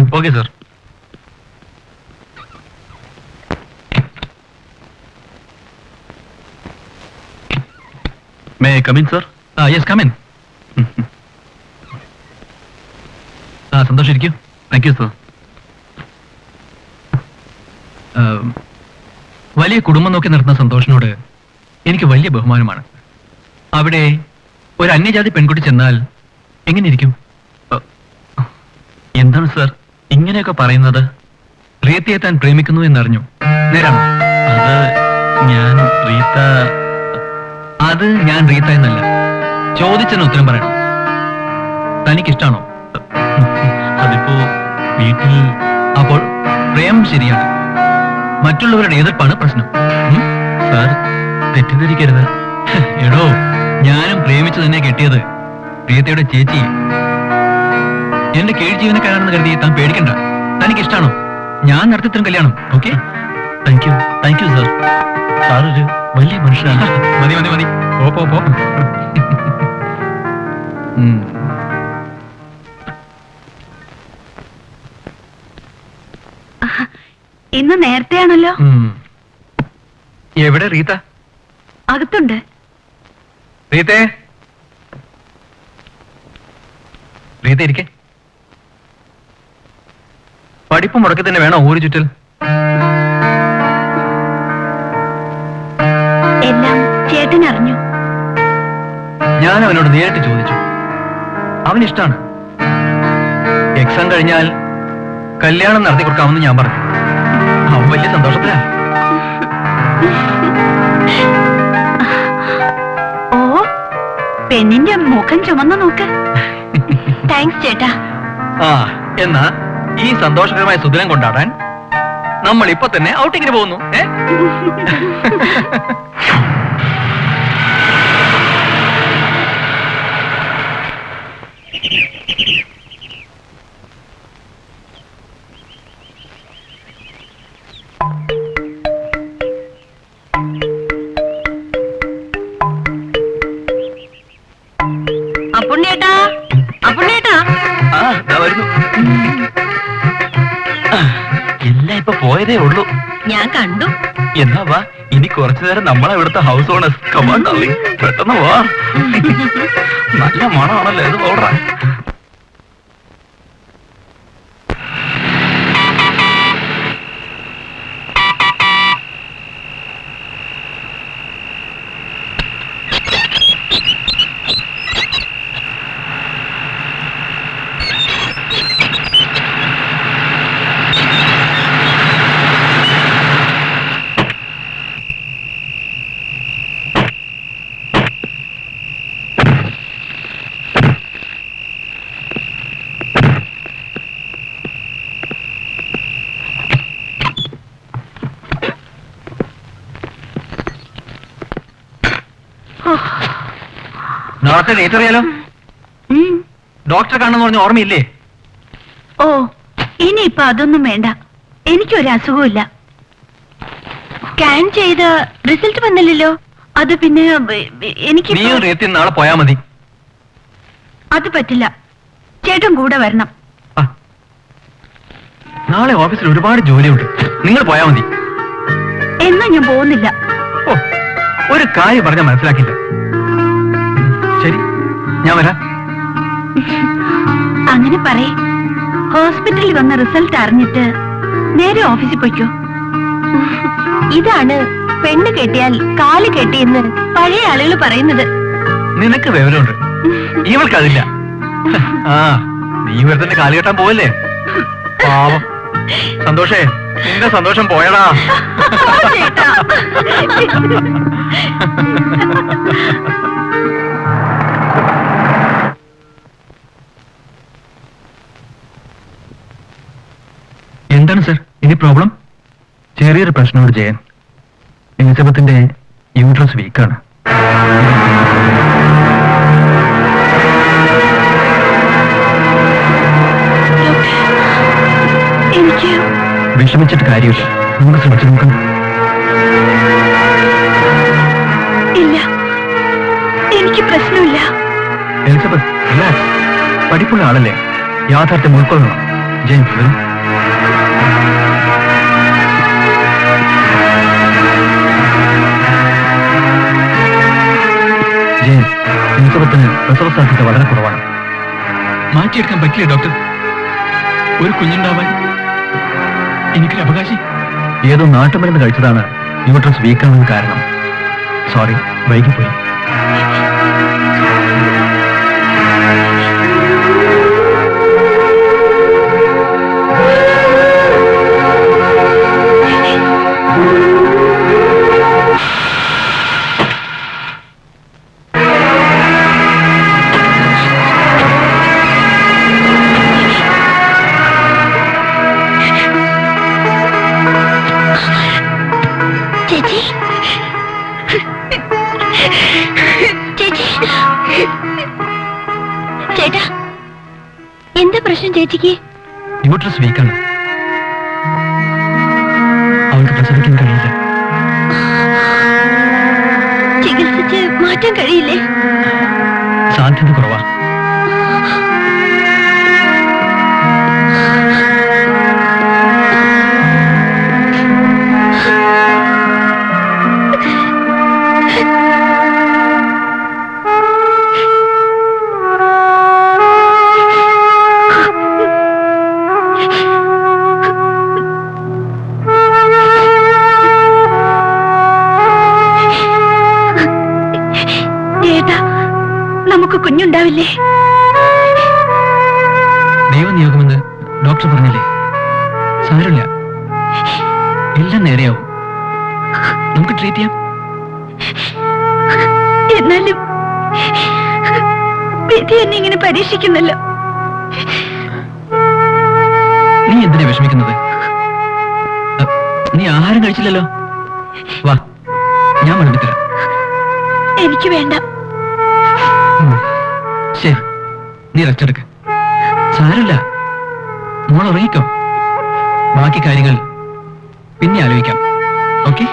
for okay sir may come in sir ആ yes in. ആ സന്തോഷം ഇരിക്കൂ താങ്ക് യു സർ വലിയ കുടുംബം നോക്കി നടത്തുന്ന സന്തോഷിനോട് എനിക്ക് വലിയ ബഹുമാനമാണ്. അവിടെ ഒരു അന്യജാതി പെൺകുട്ടി ചെന്നാൽ എങ്ങനെ ഇരിക്കും? എന്താണ് സർ ഇങ്ങനെയൊക്കെ പറയുന്നത് റീത്തയെ താൻ പ്രേമിക്കുന്നു എന്നറിഞ്ഞു. നേരാണോ? അത് ഞാൻ റീത്ത അത് ഞാൻ റീത്ത എന്നല്ല. ചോദിച്ചതിന് ഉത്തരം പറയണം. തനിക്കിഷ്ടാണോ? അതിപ്പോ വീട്ടിൽ അപ്പോൾ പ്രേം ശരിയാണ് മറ്റുള്ളവരുടെ എതിർപ്പാണ് പ്രശ്നം? സാർ തെറ്റിദ്ധരിക്കരുത്. എടോ ഞാനും പ്രേമിച്ചു തന്നെ കെട്ടിയത് പ്രിയതയുടെ ചേച്ചി എന്റെ കീഴ് ജീവനക്കാരാണെന്ന് കരുതി താൻ പേടിക്കണ്ട. തനിക്ക് ഇഷ്ടമാണോ ഞാൻ നടത്തിത്തരും കല്യാണം okay? Thank you thank you sir sir ഒരു വലിയ മനുഷ്യനാണ്. മതി മതി മതി. പോ പോ പോ. ഉം. ഇന്ന് നേരത്തെയാണല്ലോ? എവിടെ റീത്ത അകത്തുണ്ട്. റീത്തേ റീത്ത ഇരിക്കെ. പഠിപ്പ് മുടക്കി തന്നെ വേണോ ഊരു ചുറ്റൽ? എല്ലാം ചേട്ടൻ അറിഞ്ഞു. ഞാൻ അവനോട് നേരിട്ട് ചോദിച്ചു. അവൻ ഇഷ്ടാണ്. എക്സാം കഴിഞ്ഞാൽ കല്യാണം നടത്തി കൊടുക്കാമെന്ന് ഞാൻ പറഞ്ഞു. അവൻ വലിയ സന്തോഷത്തിലാ. ഓ പെണ്ണിന്റെ മുഖം ചുമന്നു നോക്ക്. താങ്ക്സ് ചേട്ടാ. ആ എന്നാ? ഈ സന്തോഷകരമായ സുദിനം കൊണ്ടാടാൻ നമ്മൾ ഇപ്പൊ തന്നെ ഔട്ടിങ്ങിന് പോകുന്നു എല്ലാം ഇപ്പൊ പോയതേ ഉള്ളൂ. ഞാൻ കണ്ടു. എന്നാ വാ ഇനി കുറച്ചു നേരം നമ്മളെ ഇവിടുത്തെ ഹൗസ് ഓണേഴ്സ് ഡാർലിംഗ് പെട്ടെന്ന് വാ. നല്ല മണമാണല്ലോ ഇത് പൗഡറാ ഡേറ്റ് അറിയാലോ? ഡോക്ടറെ കാണുന്ന പറഞ്ഞ ഓർമ്മയില്ലേ? ഓ ഇനിയിപ്പൊ അതൊന്നും വേണ്ട. എനിക്കൊരു അസുഖമില്ല സ്കാൻ ചെയ്ത് റിസൾട്ട് വന്നില്ലല്ലോ. അത് പിന്നെ എനിക്ക് നാളെ പോയാ മതി. അത് പറ്റില്ല. ചേട്ടൻ കൂടെ വരണം. നാളെ ഓഫീസിൽ ഒരുപാട് ജോലിയുണ്ട്. നിങ്ങൾ പോയാ മതി. എന്നാ ഞാൻ പോകുന്നില്ല. ഒരു കാര്യം പറഞ്ഞാൽ മനസ്സിലാക്കില്ല. ശരി. ഞാൻ വരാം. അങ്ങനെ പറയേ. ഹോസ്പിറ്റലിൽ വന്ന റിസൾട്ട് അറിഞ്ഞിട്ട് നേരെ ഓഫീസിൽ പോയിക്കോ. ഇതാണ് പെണ്ണ് കെട്ടിയാൽ കാൽ കെട്ടിയെന്ന് പഴയ ആളുകൾ പറയുന്നത്. നിനക്ക് വിവരമുണ്ട്. ഇവൾക്കതില്ല. ആ നീ തന്നെ കാൽ കെട്ടാൻ പോവല്ലേ? പാവം. സന്തോഷേ നിന്റെ സന്തോഷം പോയടാ. ചേട്ടാ. എന്താണ് സർ? ഇനി പ്രോബ്ലം? ചെറിയൊരു പ്രശ്നമുണ്ട് ജയൻ. എലിസബത്തിന്റെ യൂട്രസ് വീക്കാണ്. എനിക്ക് വിഷമിച്ചിട്ട് കാര്യമില്ല. നമുക്ക് ശ്രമിച്ചു നോക്കാം. ഇല്ല. എനിക്ക് പ്രശ്നമില്ല. എലിസബത്ത് റിലാക്സ് പഠിപ്പുള്ള ആളല്ലേ? യാഥാർത്ഥ്യം ഉൾക്കൊള്ളണം. ജയൻ വരൂ. എലിസബത്തിന് പ്രസവ സാധ്യത വളരെ കുറവാണ്. മാറ്റിയെടുക്കാൻ പറ്റില്ല ഡോക്ടർ? ഒരു കുഞ്ഞുണ്ടാവാൻ എനിക്കൊരു അവകാശം? ഏതോ നാട്ടുമരുന്ന് കഴിച്ചതാണ് യൂട്രസ് വീക്കാണെന്ന് കാരണം. സോറി വൈകിപ്പോയി. എന്താ പ്രശ്നം ചേച്ചിക്ക്? യൂട്രസ് വീക്കാണ് അവൾക്ക് പ്രസവിക്കാൻ കഴിയില്ല. ചികിത്സിച്ച് മാറ്റാൻ കഴിയില്ലേ? സാധ്യത കുറവാ. കുഞ്ഞുണ്ടാവില്ലേ ദൈവനിയോഗമെന്ന് ഡോക്ടർ പറഞ്ഞില്ലേ? സാരമില്ല. എല്ലാം നേരെയാവും. നമുക്ക് ട്രീറ്റ് ചെയ്യാം. എന്നാലും വിധി എന്നെ ഇങ്ങനെ പരീക്ഷിക്കുന്നല്ലോ. നീ എന്തിനാ വിഷമിക്കുന്നത്? നീ ആഹാരം കഴിച്ചില്ലല്ലോ? വാ ഞാൻ വിളമ്പിത്തരാം എനിക്ക് വേണ്ട. ശരി നീ റെസ്റ്റ് എടുക്ക. സാരമില്ല. മോൾ ഉറങ്ങിക്കോ. ബാക്കി കാര്യങ്ങൾ പിന്നെ ആലോചിക്കാം. ഓക്കെ?